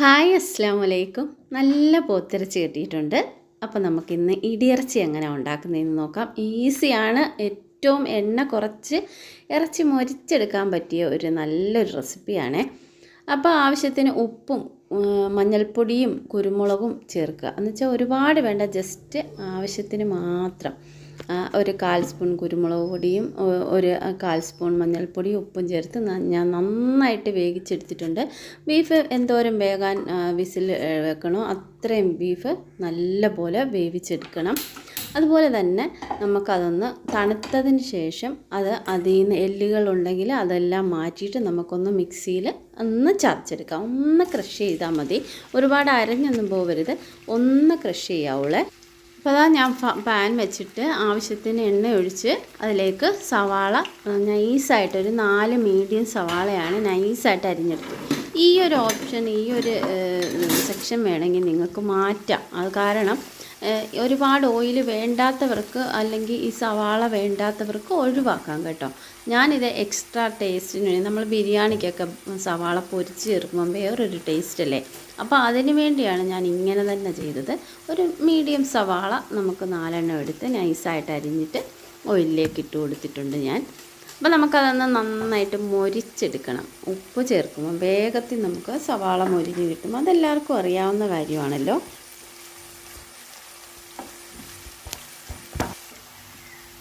Hi അസ്സാം വലൈക്കും നല്ല പോത്തിറച്ചി കിട്ടിയിട്ടുണ്ട്. അപ്പോൾ നമുക്കിന്ന് ഇടിയിറച്ചി എങ്ങനെ ഉണ്ടാക്കുന്നതെന്ന് നോക്കാം. ഈസിയാണ്. ഏറ്റവും എണ്ണ കുറച്ച് ഇറച്ചി മൊരിച്ചെടുക്കാൻ പറ്റിയ ഒരു നല്ലൊരു റെസിപ്പിയാണ്. അപ്പോൾ ആവശ്യത്തിന് ഉപ്പും മഞ്ഞൾപ്പൊടിയും കുരുമുളകും ചേർക്കുക. എന്നുവെച്ചാൽ ഒരുപാട് വേണ്ട ജസ്റ്റ് ആവശ്യത്തിന് മാത്രം. ഒരു കാൽ സ്പൂൺ കുരുമുളക് പൊടിയും ഒരു കാൽ സ്പൂൺ മഞ്ഞൾപ്പൊടി ഉപ്പും ചേർത്ത് ഞാൻ നന്നായിട്ട് വേവിച്ചെടുത്തിട്ടുണ്ട്. ബീഫ് എന്തോരം വേകാൻ വിസിൽ വെക്കണോ അത്രയും ബീഫ് നല്ലപോലെ വേവിച്ചെടുക്കണം. അതുപോലെ തന്നെ നമുക്കതൊന്ന് തണുത്തതിന് ശേഷം അത് അതിൽ നിന്ന് എല്ലുകളുണ്ടെങ്കിൽ അതെല്ലാം മാറ്റിയിട്ട് നമുക്കൊന്ന് മിക്സിയിൽ ഒന്ന് ചതച്ചെടുക്കാം. ഒന്ന് ക്രഷ് ചെയ്താൽ മതി. ഒരുപാട് അരഞ്ഞൊന്നും പോകരുത്. ഒന്ന് ക്രഷ് ചെയ്യാവുള്ളേ. അപ്പോൾ അതാ ഞാൻ പാൻ വെച്ചിട്ട് ആവശ്യത്തിന് എണ്ണ ഒഴിച്ച് അതിലേക്ക് സവാള നൈസായിട്ട് ഒരു നാല് മീഡിയം സവാളയാണ് നൈസായിട്ട് അരിഞ്ഞെടുത്തത്. ഈ ഒരു ഓപ്ഷൻ ഈ ഒരു സെക്ഷൻ വേണമെങ്കിൽ നിങ്ങൾക്ക് മാറ്റാം. അത് കാരണം ഒരുപാട് ഓയിൽ വേണ്ടാത്തവർക്ക് അല്ലെങ്കിൽ ഈ സവാള വേണ്ടാത്തവർക്ക് ഒഴിവാക്കാം കേട്ടോ. ഞാനിത് എക്സ്ട്രാ ടേസ്റ്റിന് വേണ്ടി നമ്മൾ ബിരിയാണിക്കൊക്കെ സവാള പൊരിച്ച് ചേർക്കുമ്പോൾ വേറൊരു ടേസ്റ്റ് അല്ലേ? അപ്പോൾ അതിന് വേണ്ടിയാണ് ഞാൻ ഇങ്ങനെ തന്നെ ചെയ്തത്. ഒരു മീഡിയം സവാള നമുക്ക് നാലെണ്ണം എടുത്ത് നൈസായിട്ട് അരിഞ്ഞിട്ട് ഓയിലിലേക്ക് ഇട്ട് കൊടുത്തിട്ടുണ്ട് ഞാൻ. അപ്പോൾ നമുക്കതൊന്ന് നന്നായിട്ട് മൊരിച്ചെടുക്കണം. ഉപ്പ് ചേർക്കുമ്പോൾ വേഗത്തിൽ നമുക്ക് സവാള മൊരിഞ്ഞ് കിട്ടും അതെല്ലാവർക്കും അറിയാവുന്ന കാര്യമാണല്ലോ.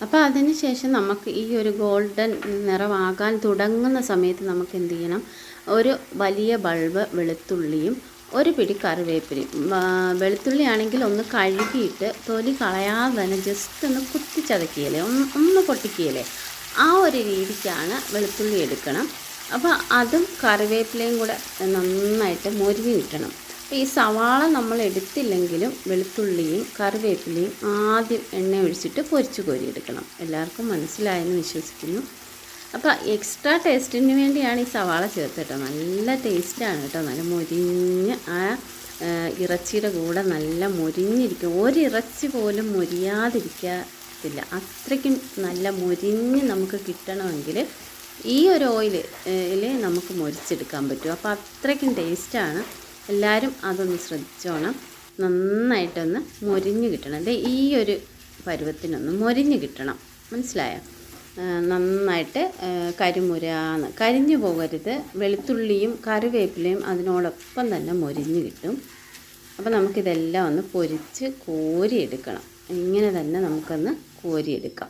അപ്പോൾ അതിന് ശേഷം നമുക്ക് ഈ ഒരു ഗോൾഡൻ നിറമാകാൻ തുടങ്ങുന്ന സമയത്ത് നമുക്ക് എന്ത് ചെയ്യണം? ഒരു വലിയ ബൾബ് വെളുത്തുള്ളിയും ഒരു പിടി കറിവേപ്പിലയും. വെളുത്തുള്ളി ആണെങ്കിൽ ഒന്ന് കഴുകിയിട്ട് തൊലി കളയാതെ തന്നെ ജസ്റ്റ് ഒന്ന് കുത്തി ചതക്കിയല്ലേ ഒന്ന് ഒന്ന് പൊട്ടിക്കുകയല്ലേ ആ ഒരു രീതിക്കാണ് വെളുത്തുള്ളി എടുക്കണം. അപ്പോൾ അതും കറിവേപ്പിലയും കൂടെ നന്നായിട്ട് മൊരിഞ്ഞ് കിട്ടണം. ഈ സവാള നമ്മൾ എടുത്തില്ലെങ്കിലും വെളുത്തുള്ളിയും കറിവേപ്പിലയും ആദ്യം എണ്ണ ഒഴിച്ചിട്ട് പൊരിച്ച് കോരിയെടുക്കണം എല്ലാവർക്കും മനസ്സിലായെന്ന് വിശ്വസിക്കുന്നു. അപ്പോൾ എക്സ്ട്രാ ടേസ്റ്റിന് വേണ്ടിയാണ് ഈ സവാള ചേർത്ത് നല്ല ടേസ്റ്റാണ് കേട്ടോ. നല്ല മൊരിഞ്ഞ് ആ ഇറച്ചിയുടെ കൂടെ നല്ല മൊരിഞ്ഞിരിക്കും. ഒരു പോലും മൊരിയാതിരിക്കത്തില്ല. അത്രയ്ക്കും നല്ല മൊരിഞ്ഞ് നമുക്ക് കിട്ടണമെങ്കിൽ ഈ ഒരു ഓയിൽ നമുക്ക് മൊരിച്ചെടുക്കാൻ പറ്റും. അപ്പോൾ അത്രയ്ക്കും ടേസ്റ്റാണ് എല്ലാവരും അതൊന്ന് ശ്രദ്ധിച്ചോണം. നന്നായിട്ടൊന്ന് മൊരിഞ്ഞ് കിട്ടണം. ദേ ഈ ഒരു പരുവത്തിനൊന്ന് മൊരിഞ്ഞ് കിട്ടണം. മനസ്സിലായോ? നന്നായിട്ട് കരിമുരാന്ന്. കരിഞ്ഞു പോകരുത്. വെളുത്തുള്ളിയും കറിവേപ്പിലയും അതിനോടൊപ്പം തന്നെ മൊരിഞ്ഞ് കിട്ടും. അപ്പോൾ നമുക്കിതെല്ലാം ഒന്ന് പൊരിച്ച് കോരിയെടുക്കണം. ഇങ്ങനെ തന്നെ നമുക്കൊന്ന് കോരിയെടുക്കാം.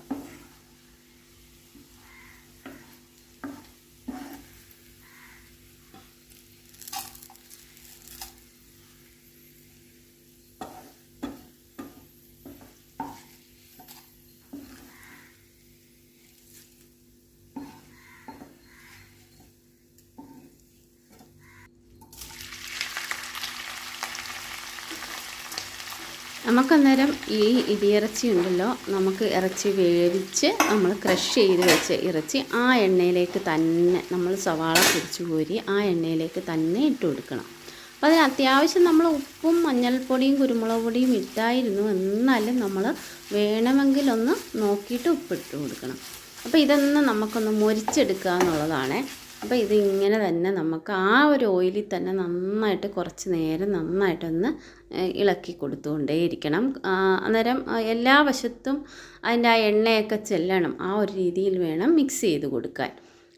നമുക്കന്നേരം ഈ ഇടിയിറച്ചി ഉണ്ടല്ലോ നമുക്ക് ഇറച്ചി വേവിച്ച് നമ്മൾ ക്രഷ് ചെയ്ത് വെച്ച് ഇറച്ചി ആ എണ്ണയിലേക്ക് തന്നെ നമ്മൾ സവാള പൊടിച്ച് കോരി ആ എണ്ണയിലേക്ക് തന്നെ ഇട്ട് കൊടുക്കണം. അപ്പോൾ അതിന് അത്യാവശ്യം നമ്മൾ ഉപ്പും മഞ്ഞൾപ്പൊടിയും കുരുമുളക് പൊടിയും ഇട്ടായിരുന്നു എന്നാലും നമ്മൾ വേണമെങ്കിൽ ഒന്ന് നോക്കിയിട്ട് ഉപ്പിട്ട് കൊടുക്കണം. അപ്പോൾ ഇതൊന്ന് നമുക്കൊന്ന് മുരിച്ചെടുക്കുക എന്നുള്ളതാണ് അപ്പോൾ ഇത് ഇങ്ങനെ തന്നെ നമുക്ക് ആ ഒരു ഓയിലിൽ തന്നെ നന്നായിട്ട് കുറച്ച് നേരം നന്നായിട്ടൊന്ന് ഇളക്കി കൊടുത്തുകൊണ്ടേയിരിക്കണം. അന്നേരം എല്ലാ വശത്തും അതിന്റെ ആ എണ്ണയൊക്കെ ചെല്ലണം. ആ ഒരു രീതിയിൽ വേണം മിക്സ് ചെയ്ത് കൊടുക്കാൻ.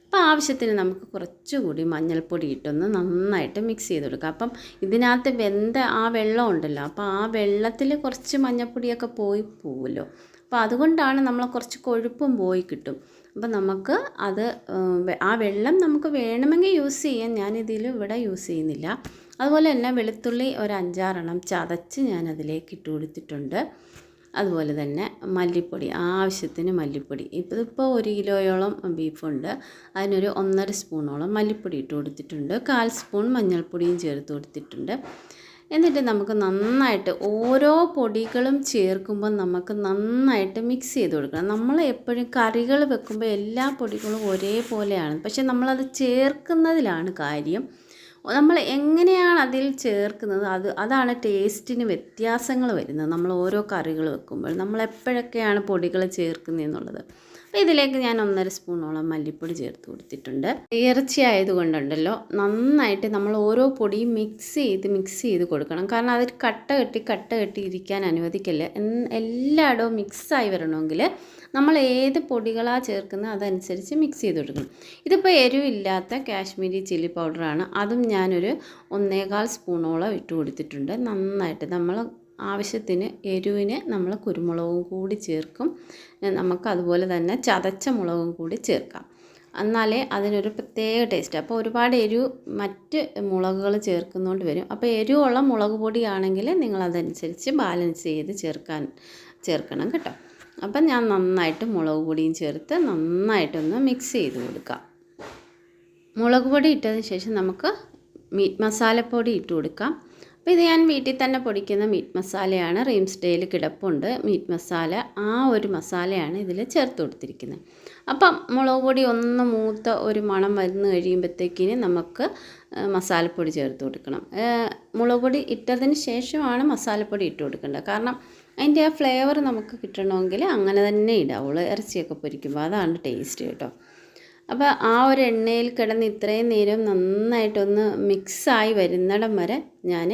അപ്പോൾ ആവശ്യത്തിന് നമുക്ക് കുറച്ചുകൂടി മഞ്ഞൾപ്പൊടി ഇട്ടൊന്ന് നന്നായിട്ട് മിക്സ് ചെയ്ത് കൊടുക്കുക അപ്പം ഇതിനകത്ത് വെന്ത ആ വെള്ളം ഉണ്ടല്ലോ അപ്പോൾ ആ വെള്ളത്തിൽ കുറച്ച് മഞ്ഞൾപ്പൊടിയൊക്കെ പോയി പോവുമല്ലോ അപ്പോൾ അതുകൊണ്ടാണ് നമ്മൾ കുറച്ച് കൊഴുപ്പും പോയി കിട്ടും. അപ്പം നമുക്ക് അത് ആ വെള്ളം നമുക്ക് വേണമെങ്കിൽ യൂസ് ചെയ്യാം. ഞാനിതിൽ ഇവിടെ യൂസ് ചെയ്യുന്നില്ല. അതുപോലെ തന്നെ വെളുത്തുള്ളി ഒരു അഞ്ചാറെണ്ണം ചതച്ച് ഞാൻ അതിലേക്ക് ഇട്ട് കൊടുത്തിട്ടുണ്ട്. അതുപോലെ തന്നെ മല്ലിപ്പൊടി ആവശ്യത്തിന് മല്ലിപ്പൊടി. ഇപ്പോൾ ഇപ്പോൾ ഒരു കിലോയോളം ബീഫുണ്ട്. അതിനൊരു ഒന്നര സ്പൂണോളം മല്ലിപ്പൊടി ഇട്ട് കൊടുത്തിട്ടുണ്ട്. കാൽ സ്പൂൺ മഞ്ഞൾപ്പൊടിയും ചേർത്ത് കൊടുത്തിട്ടുണ്ട്. എന്നിട്ട് നമുക്ക് നന്നായിട്ട് ഓരോ പൊടികളും ചേർക്കുമ്പോൾ നമുക്ക് നന്നായിട്ട് മിക്സ് ചെയ്ത് കൊടുക്കണം. നമ്മൾ എപ്പോഴും കറികൾ വെക്കുമ്പോൾ എല്ലാ പൊടികളും ഒരേപോലെയാണ്. പക്ഷെ നമ്മളത് ചേർക്കുന്നതിലാണ് കാര്യം. നമ്മൾ എങ്ങനെയാണ് അതിൽ ചേർക്കുന്നത്? അത് അതാണ് ടേസ്റ്റിന് വ്യത്യാസങ്ങൾ വരുന്നത്. നമ്മൾ ഓരോ കറികൾ വെക്കുമ്പോൾ നമ്മൾ എപ്പോഴൊക്കെയാണ് പൊടികൾ ചേർക്കുന്നത് എന്നുള്ളത്. അപ്പോൾ ഇതിലേക്ക് ഞാൻ ഒന്നര സ്പൂണോളം മല്ലിപ്പൊടി ചേർത്ത് കൊടുത്തിട്ടുണ്ട്. ഇറച്ചി ആയതുകൊണ്ടുണ്ടല്ലോ നന്നായിട്ട് നമ്മൾ ഓരോ പൊടിയും മിക്സ് ചെയ്ത് മിക്സ് ചെയ്ത് കൊടുക്കണം. കാരണം അത് കട്ട കെട്ടി കട്ട കെട്ടി ഇരിക്കാൻ അനുവദിക്കല്ല. എല്ലായിടവും മിക്സായി വരണമെങ്കിൽ നമ്മൾ ഏത് പൊടികളാണ് ചേർക്കുന്നത് അതനുസരിച്ച് മിക്സ് ചെയ്ത് കൊടുക്കണം. ഇതിപ്പോൾ എരിവില്ലാത്ത കാശ്മീരി ചില്ലി പൗഡറാണ്. അതും ഞാനൊരു ഒന്നേകാൽ സ്പൂണോളം ഇട്ട് കൊടുത്തിട്ടുണ്ട്. നന്നായിട്ട് നമ്മൾ ആവശ്യത്തിന് എരിവിന് നമ്മൾ കുരുമുളകും കൂടി ചേർക്കും. നമുക്ക് അതുപോലെ തന്നെ ചതച്ച മുളകും കൂടി ചേർക്കാം. എന്നാലേ അതിനൊരു പ്രത്യേക ടേസ്റ്റ് അപ്പോൾ ഒരുപാട് എരിവ് മറ്റ് മുളകുകൾ ചേർക്കുന്നതുകൊണ്ട് വരും. അപ്പോൾ എരിവുള്ള മുളക് പൊടിയാണെങ്കിൽ നിങ്ങൾ അതനുസരിച്ച് ബാലൻസ് ചെയ്ത് ചേർക്കാൻ ചേർക്കണം കേട്ടോ. അപ്പം ഞാൻ നന്നായിട്ട് മുളക് പൊടിയും ചേർത്ത് നന്നായിട്ടൊന്ന് മിക്സ് ചെയ്ത് കൊടുക്കാം. മുളക് പൊടി ഇട്ടതിന് ശേഷം നമുക്ക് മീറ്റ് മസാലപ്പൊടി ഇട്ട് കൊടുക്കാം. അപ്പോൾ ഇത് ഞാൻ വീട്ടിൽ തന്നെ പൊടിക്കുന്ന മീറ്റ് മസാലയാണ്. റീംസ് ഡേയിൽ കിടപ്പുണ്ട്. മീറ്റ് മസാല ആ ഒരു മസാലയാണ് ഇതിൽ ചേർത്ത് കൊടുത്തിരിക്കുന്നത്. അപ്പം മുളക് പൊടി ഒന്ന് മൂത്ത ഒരു മണം വന്ന് കഴിയുമ്പോഴത്തേക്കിന് നമുക്ക് മസാലപ്പൊടി ചേർത്ത് കൊടുക്കണം. മുളക് പൊടി ഇട്ടതിന് ശേഷമാണ് മസാലപ്പൊടി ഇട്ട് കൊടുക്കേണ്ടത്. കാരണം അതിന്റെ ആ ഫ്ലേവർ നമുക്ക് കിട്ടണമെങ്കിൽ അങ്ങനെ തന്നെ ഇടാവുള്ളൂ. ഇറച്ചിയൊക്കെ പൊരിക്കുമ്പോൾ അതാണ് ടേസ്റ്റ് കേട്ടോ. അപ്പോൾ ആ ഒരു എണ്ണയിൽ കിടന്ന് ഇത്രയും നേരം നന്നായിട്ടൊന്ന് മിക്സായി വരുന്നിടം വരെ ഞാൻ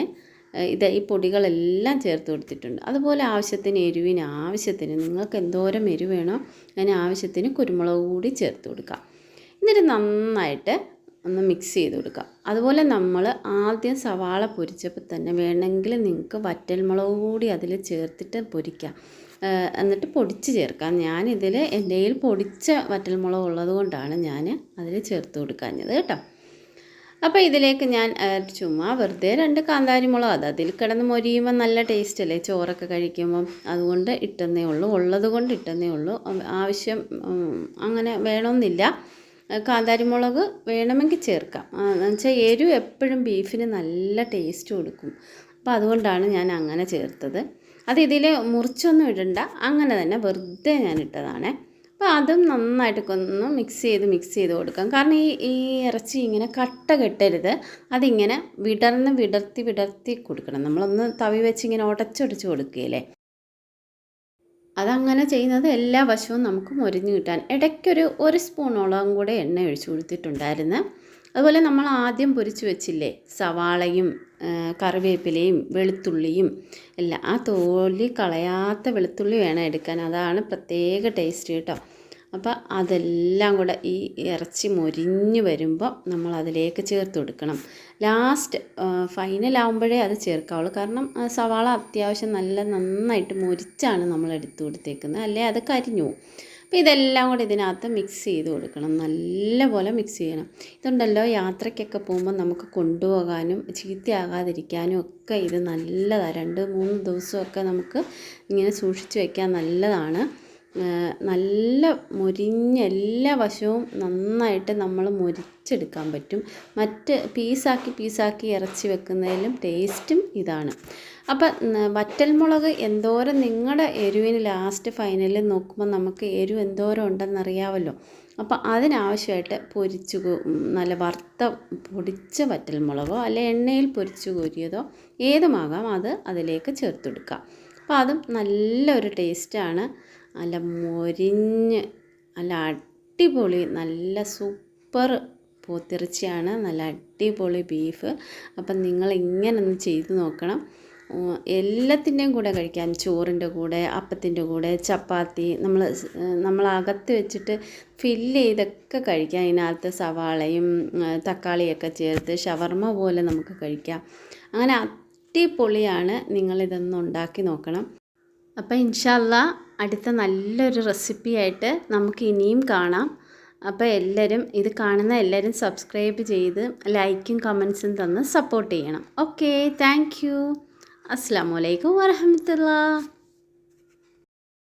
ഇത് ഈ പൊടികളെല്ലാം ചേർത്ത് കൊടുത്തിട്ടുണ്ട്. അതുപോലെ ആവശ്യത്തിന് എരിവിന് ആവശ്യത്തിന് നിങ്ങൾക്ക് എന്തോരം എരിവ് വേണോ അതിന് ആവശ്യത്തിന് കുരുമുളക് കൂടി ചേർത്ത് കൊടുക്കുക എന്നിട്ട് നന്നായിട്ട് ഒന്ന് മിക്സ് ചെയ്ത് കൊടുക്കുക അതുപോലെ നമ്മൾ ആദ്യം സവാള പൊരിച്ചപ്പോൾ തന്നെ വേണമെങ്കിൽ നിങ്ങൾക്ക് വറ്റൽമുളക് കൂടി അതിൽ ചേർത്തിട്ട് പൊരിക്കാം. എന്നിട്ട് പൊടിച്ച് ചേർക്കാം. ഞാനിതിൽ എന്റെ കയ്യിൽ പൊടിച്ച വറ്റൽമുളക് ഉള്ളത് കൊണ്ടാണ് ഞാൻ അതിൽ ചേർത്ത് കൊടുക്കാഞ്ഞത് കേട്ടോ. അപ്പോൾ ഇതിലേക്ക് ഞാൻ ചുമ്മാ വെറുതെ രണ്ട് കാന്താരി മുളക് അത് അതിൽ കിടന്ന് മൊരിയുമ്പോൾ നല്ല ടേസ്റ്റ് അല്ലേ? ചോറൊക്കെ കഴിക്കുമ്പം അതുകൊണ്ട് ഇട്ടെന്നേ ഉള്ളൂ. ഉള്ളത് കൊണ്ട് ഇട്ടെന്നേ ഉള്ളൂ. ആവശ്യം അങ്ങനെ വേണമെന്നില്ല കാന്താരിമുളക് കാന്താരി മുളക് വേണമെങ്കിൽ ചേർക്കാം. എന്നുവെച്ചാൽ എരിവ് എപ്പോഴും ബീഫിന് നല്ല ടേസ്റ്റ് കൊടുക്കും. അപ്പോൾ അതുകൊണ്ടാണ് ഞാൻ അങ്ങനെ ചേർത്തത്. അത് ഇതിൽ മുറിച്ചൊന്നും ഇടണ്ട. അങ്ങനെ തന്നെ വെറുതെ ഞാൻ ഇട്ടതാണേ. അപ്പോൾ അതും നന്നായിട്ട് ഒന്ന് മിക്സ് ചെയ്ത് മിക്സ് ചെയ്ത് കൊടുക്കാം. കാരണം ഈ ഈ ഇറച്ചി ഇങ്ങനെ കട്ട കെട്ടരുത്. അതിങ്ങനെ വിടർന്ന് വിടർത്തി വിടർത്തി കൊടുക്കണം. നമ്മളൊന്ന് തവി വെച്ച് ഇങ്ങനെ ഉടച്ചൊടിച്ച് കൊടുക്കുകയില്ലേ? അതങ്ങനെ ചെയ്യുന്നത് എല്ലാ വശവും നമുക്ക് മൊരിഞ്ഞ് കിട്ടാൻ. ഇടയ്ക്കൊരു ഒരു സ്പൂണോളം കൂടെ എണ്ണ ഒഴിച്ചു കൊടുത്തിട്ടുണ്ടായിരുന്നു. അതുപോലെ നമ്മൾ ആദ്യം പൊരിച്ച് വെച്ചില്ലേ? സവാളയും കറിവേപ്പിലയും വെളുത്തുള്ളിയും എല്ലാം. ആ തോലി കളയാത്ത വെളുത്തുള്ളി വേണം എടുക്കാൻ. അതാണ് പ്രത്യേക ടേസ്റ്റ് കേട്ടോ. അപ്പോൾ അതെല്ലാം കൂടെ ഈ ഇറച്ചി മൊരിഞ്ഞ് വരുമ്പോൾ നമ്മൾ അതിലേക്ക് ചേർത്ത് കൊടുക്കണം. ലാസ്റ്റ് ഫൈനൽ ഫൈനലാവുമ്പോഴേ അത് ചേർക്കാവുള്ളൂ. കാരണം സവാള അത്യാവശ്യം നല്ല നന്നായിട്ട് മൊരിച്ചാണ് നമ്മൾ എടുത്തു കൊടുത്തേക്കുന്നത്. അല്ലേ? അത് കരിഞ്ഞു അപ്പോൾ ഇതെല്ലാം കൂടി ഇതിനകത്ത് മിക്സ് ചെയ്ത് കൊടുക്കണം. നല്ലപോലെ മിക്സ് ചെയ്യണം. ഇതുണ്ടല്ലോ യാത്രയ്ക്കൊക്കെ പോകുമ്പോൾ നമുക്ക് കൊണ്ടുപോകാനും ചീത്തയാകാതിരിക്കാനും ഒക്കെ ഇത് നല്ലതാണ് രണ്ട് മൂന്ന് ദിവസമൊക്കെ നമുക്ക് ഇങ്ങനെ സൂക്ഷിച്ച് വയ്ക്കാൻ നല്ലതാണ്. നല്ല മൊരിഞ്ഞ എല്ലാ വശവും നന്നായിട്ട് നമ്മൾ മൊരിച്ചെടുക്കാൻ പറ്റും. മറ്റ് പീസാക്കി പീസാക്കി ഇറച്ചി വെക്കുന്നതിലും ടേസ്റ്റും ഇതാണ്. അപ്പം വറ്റൽമുളക് എന്തോരം നിങ്ങളുടെ എരിവിന് ലാസ്റ്റ് ഫൈനലിൽ നോക്കുമ്പോൾ നമുക്ക് എരിവ് എന്തോരം ഉണ്ടെന്നറിയാമല്ലോ അപ്പോൾ അതിനാവശ്യമായിട്ട് പൊരിച്ച് നല്ല വറുത്ത പൊടിച്ച വറ്റൽമുളകോ അല്ലെ എണ്ണയിൽ പൊരിച്ച് കോരിയതോ ഏതുമാകാം അത് അതിലേക്ക് ചേർത്തെടുക്കുക അപ്പോൾ അതും നല്ലൊരു ടേസ്റ്റാണ്. നല്ല മൊരിഞ്ഞ് നല്ല അടിപൊളി നല്ല സൂപ്പർ പോത്തിറച്ചിയാണ്. നല്ല അടിപൊളി ബീഫ്. അപ്പം നിങ്ങൾ ഇങ്ങനെ ഒന്ന് ചെയ്ത് നോക്കണം. എല്ലാത്തിന്റെയും കൂടെ കഴിക്കാം. ചോറിന്റെ കൂടെ അപ്പത്തിന്റെ കൂടെ ചപ്പാത്തി. നമ്മൾ നമ്മൾ അകത്ത് വെച്ചിട്ട് ഫില്ല് ചെയ്തൊക്കെ കഴിക്കാം. അതിനകത്ത് സവാളയും തക്കാളിയൊക്കെ ചേർത്ത് ഷവർമ പോലെ നമുക്ക് കഴിക്കാം. അങ്ങനെ അടിപൊളിയാണ്. നിങ്ങളിതൊന്ന് ഉണ്ടാക്കി നോക്കണം. അപ്പോൾ ഇൻഷാല്ല അടുത്ത നല്ലൊരു റെസിപ്പിയായിട്ട് നമുക്ക് ഇനിയും കാണാം. അപ്പോൾ എല്ലാവരും ഇത് കാണുന്ന എല്ലാവരും സബ്സ്ക്രൈബ് ചെയ്ത് ലൈക്കും കമൻസും തന്ന് സപ്പോർട്ട് ചെയ്യണം. Okay thank you. അസ്സാം വലൈക്കും